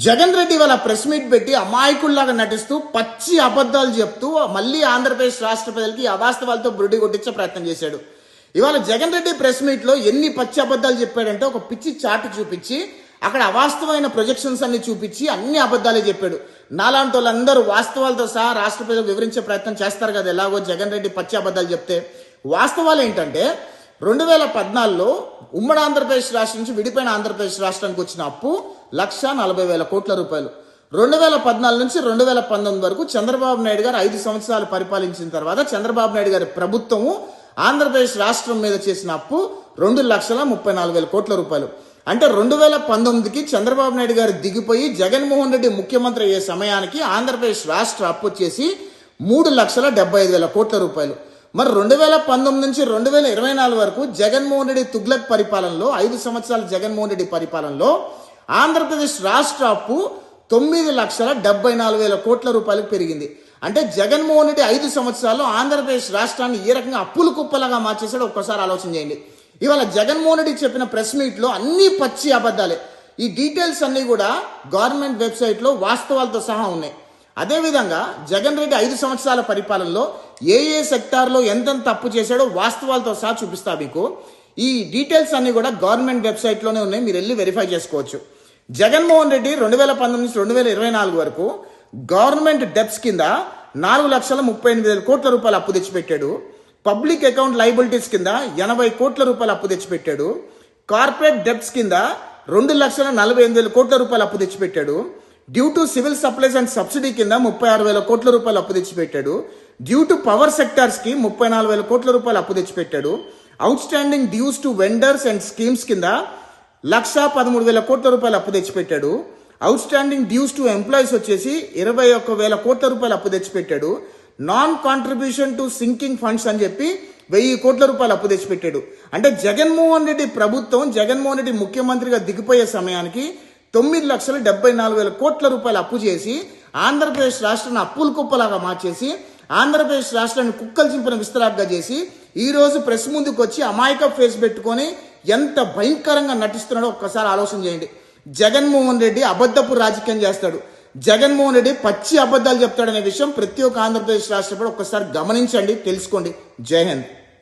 జగన్ రెడ్డి వాళ్ళ press meet పెట్టి అమాయకుల్లాగా నటిస్తూ పచ్చి అబద్ధాలు చెప్తూ మళ్ళీ ఆంధ్రప్రదేశ్ రాష్ట్ర ప్రజలకి అవాస్తవాలతో బురుడి కొట్టించే ప్రయత్నం చేశాడు. ఇవాళ జగన్ రెడ్డి ప్రెస్ మీట్లో ఎన్ని పచ్చి అబద్ధాలు చెప్పాడంటే ఒక పిచ్చి చాటు చూపించి అక్కడ అవాస్తవమైన ప్రొజెక్షన్స్ అన్ని చూపించి అన్ని అబద్ధాలే చెప్పాడు. నాలాంటి వాళ్ళందరూ వాస్తవాలతో సహా రాష్ట్ర ప్రజలకు వివరించే ప్రయత్నం చేస్తారు కదా ఎలాగో జగన్ రెడ్డి పచ్చి అబద్ధాలు చెప్తే. వాస్తవాలు ఏంటంటే రెండు వేల పద్నాలుగులో ఉమ్మడి ఆంధ్రప్రదేశ్ రాష్ట్రం నుంచి విడిపోయిన ఆంధ్రప్రదేశ్ రాష్ట్రానికి వచ్చిన అప్పు లక్ష నలభై వేల కోట్ల రూపాయలు. రెండు వేల పద్నాలుగు నుంచి రెండు వేల పంతొమ్మిది వరకు చంద్రబాబు నాయుడు గారు ఐదు సంవత్సరాలు పరిపాలించిన తర్వాత చంద్రబాబు నాయుడు గారి ప్రభుత్వము ఆంధ్రప్రదేశ్ రాష్ట్రం మీద చేసిన అప్పు రెండు లక్షల ముప్పై నాలుగు వేల కోట్ల రూపాయలు. అంటే రెండు వేల పంతొమ్మిదికి చంద్రబాబు నాయుడు గారు దిగిపోయి జగన్మోహన్ రెడ్డి ముఖ్యమంత్రి అయ్యే సమయానికి ఆంధ్రప్రదేశ్ రాష్ట్ర అప్పు వచ్చేసి మూడు లక్షల డెబ్బై ఐదు వేల కోట్ల రూపాయలు. మరి రెండు వేల పంతొమ్మిది నుంచి రెండు వేల ఇరవై నాలుగు వరకు జగన్మోహన్ రెడ్డి తుగ్లక్ పరిపాలనలో ఐదు సంవత్సరాల జగన్మోహన్ రెడ్డి పరిపాలనలో ఆంధ్రప్రదేశ్ రాష్ట్ర అప్పు తొమ్మిది లక్షల డెబ్బై నాలుగు వేల కోట్ల రూపాయలకు పెరిగింది. అంటే జగన్మోహన్ రెడ్డి ఐదు సంవత్సరాల్లో ఆంధ్రప్రదేశ్ రాష్ట్రాన్ని ఏ రకంగా అప్పులు కుప్పలాగా మార్చేశాడో ఒక్కసారి ఆలోచన చేయండి. ఇవాళ జగన్మోహన్ రెడ్డి చెప్పిన ప్రెస్ మీట్లో అన్ని పచ్చి అబద్ధాలే. ఈ డీటెయిల్స్ అన్నీ కూడా గవర్నమెంట్ వెబ్సైట్లో వాస్తవాలతో సహా ఉన్నాయి. అదేవిధంగా జగన్ రెడ్డి ఐదు సంవత్సరాల పరిపాలనలో ఏ ఏ సెక్టార్లో ఎంతెంత తప్పు చేశాడో వాస్తవాలతో సహా చూపిస్తా మీకు. ఈ డీటెయిల్స్ అన్ని కూడా గవర్నమెంట్ వెబ్సైట్లోనే ఉన్నాయి. మీరు వెళ్ళి వెరిఫై చేసుకోవచ్చు. జగన్మోహన్ రెడ్డి రెండు వేల పంతొమ్మిది నుంచి రెండు వేల ఇరవై నాలుగు వరకు గవర్నమెంట్ డెప్స్ కింద నాలుగు లక్షల ముప్పై ఎనిమిది వేల కోట్ల రూపాయలు అప్పు తెచ్చిపెట్టాడు. పబ్లిక్ అకౌంట్ లైబిలిటీస్ కింద ఎనభై కోట్ల రూపాయలు అప్పు తెచ్చిపెట్టాడు. కార్పొరేట్ డెప్స్ కింద రెండు లక్షల నలభై ఎనిమిది వేల కోట్ల రూపాయలు అప్పు తెచ్చిపెట్టాడు. Due to civil supplies and subsidy కింద ముప్పై ఆరు వేల కోట్ల రూపాయలు అప్పు తెచ్చిపెట్టాడు. డ్యూ టు పవర్ సెక్టార్స్కి ముప్పై నాలుగు వేల కోట్ల రూపాయలు అప్పు తెచ్చిపెట్టాడు. Outstanding dues to vendors and schemes కింద లక్ష పదమూడు వేల కోట్ల రూపాయలు అప్పు తెచ్చిపెట్టాడు. Outstanding dues to employees వచ్చేసి ఇరవై ఒక్క వేల కోట్ల రూపాయలు అప్పు తెచ్చిపెట్టాడు. Non contribution to sinking funds అని చెప్పి వెయ్యి కోట్ల రూపాయలు అప్పు తెచ్చిపెట్టాడు. అంటే జగన్మోహన్ రెడ్డి ప్రభుత్వం జగన్మోహన్ రెడ్డి ముఖ్యమంత్రిగా దిగిపోయే సమయానికి తొమ్మిది లక్షల డెబ్బై నాలుగు వేల కోట్ల రూపాయలు అప్పు చేసి ఆంధ్రప్రదేశ్ రాష్ట్రాన్ని అప్పుల కుప్పలాగా మార్చేసి ఆంధ్రప్రదేశ్ రాష్ట్రాన్ని కుక్కలు చింపిన విస్తరాగ్గా చేసి ఈరోజు ప్రెస్ ముందుకు వచ్చి అమాయక ఫేస్ పెట్టుకొని ఎంత భయంకరంగా నటిస్తున్నాడో ఒక్కసారి ఆలోచన చేయండి. జగన్మోహన్ రెడ్డి అబద్ధపు రాజకీయం చేస్తాడు. జగన్మోహన్ రెడ్డి పచ్చి అబద్ధాలు చెప్తాడనే విషయం ప్రతి ఒక్క ఆంధ్రప్రదేశ్ రాష్ట్రపతి ఒక్కసారి గమనించండి తెలుసుకోండి. జై హింద్.